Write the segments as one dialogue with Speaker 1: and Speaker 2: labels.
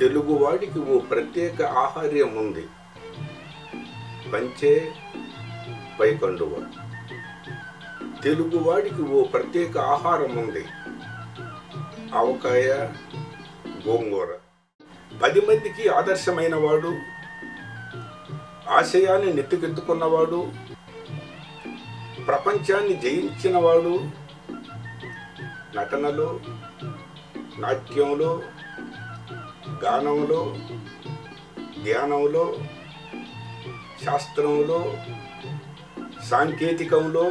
Speaker 1: తెలుగువాడికి ఓ ప్రత్యేక ఆహార్యం ఉంది. పంచే పైకండువ తెలుగువాడికి ఓ ప్రత్యేక ఆహారం ఉంది. ఆవకాయ గోంగూర. పది మందికి ఆదర్శమైన వాడు ఆశయాన్ని నెత్తికెత్తుకున్నవాడు ప్రపంచాన్ని జయించినవాడు నటనలో నాట్యంలో గానంలో ధ్యానంలో శాస్త్రంలో సాంకేతికంలో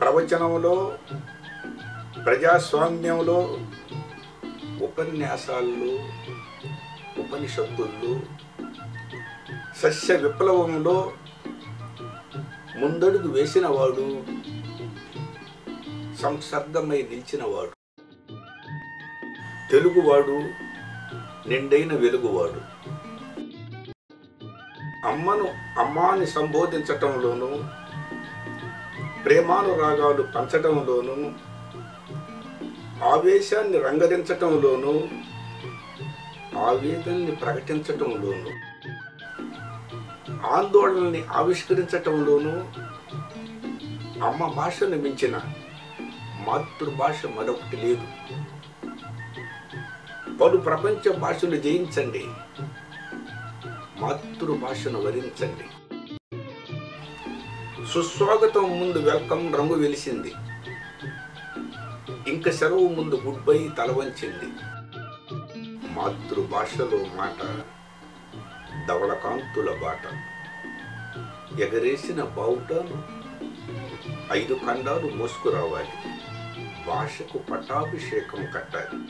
Speaker 1: ప్రవచనంలో ప్రజాస్వామ్యంలో ఉపన్యాసాల్లో ఉపనిషత్తుల్లో సస్య విప్లవంలో ముందడుగు వేసినవాడు సంసర్గమై నిలిచినవాడు. తెలుగువాడు నిండైన వెలుగువాడు. అమ్మను అమ్మాని సంబోధించటంలోనూ ప్రేమానురాగాలు పంచటంలోనూ ఆవేశాన్ని రంగరించటంలోనూ ఆవేదనని ప్రకటించటంలోనూ ఆందోళనని ఆవిష్కరించటంలోనూ అమ్మ భాషను మించిన మాతృభాష మరొకటి లేదు. పలు ప్రపంచ భాషలు జయించండి. మాతృభాషను వరించండి. సుస్వాగతం ముందు వెల్కమ్ రంగు వెలిసింది. ఇంక సెలవు ముందు గుడ్ బై తలవంచింది మాతృభాషలో మాట ధవళకాంతుల బాట. ఎగరేసిన బావుటాను ఐదు ఖండాలు మోసుకురావాలి. భాషకు పట్టాభిషేకం కట్టాలి.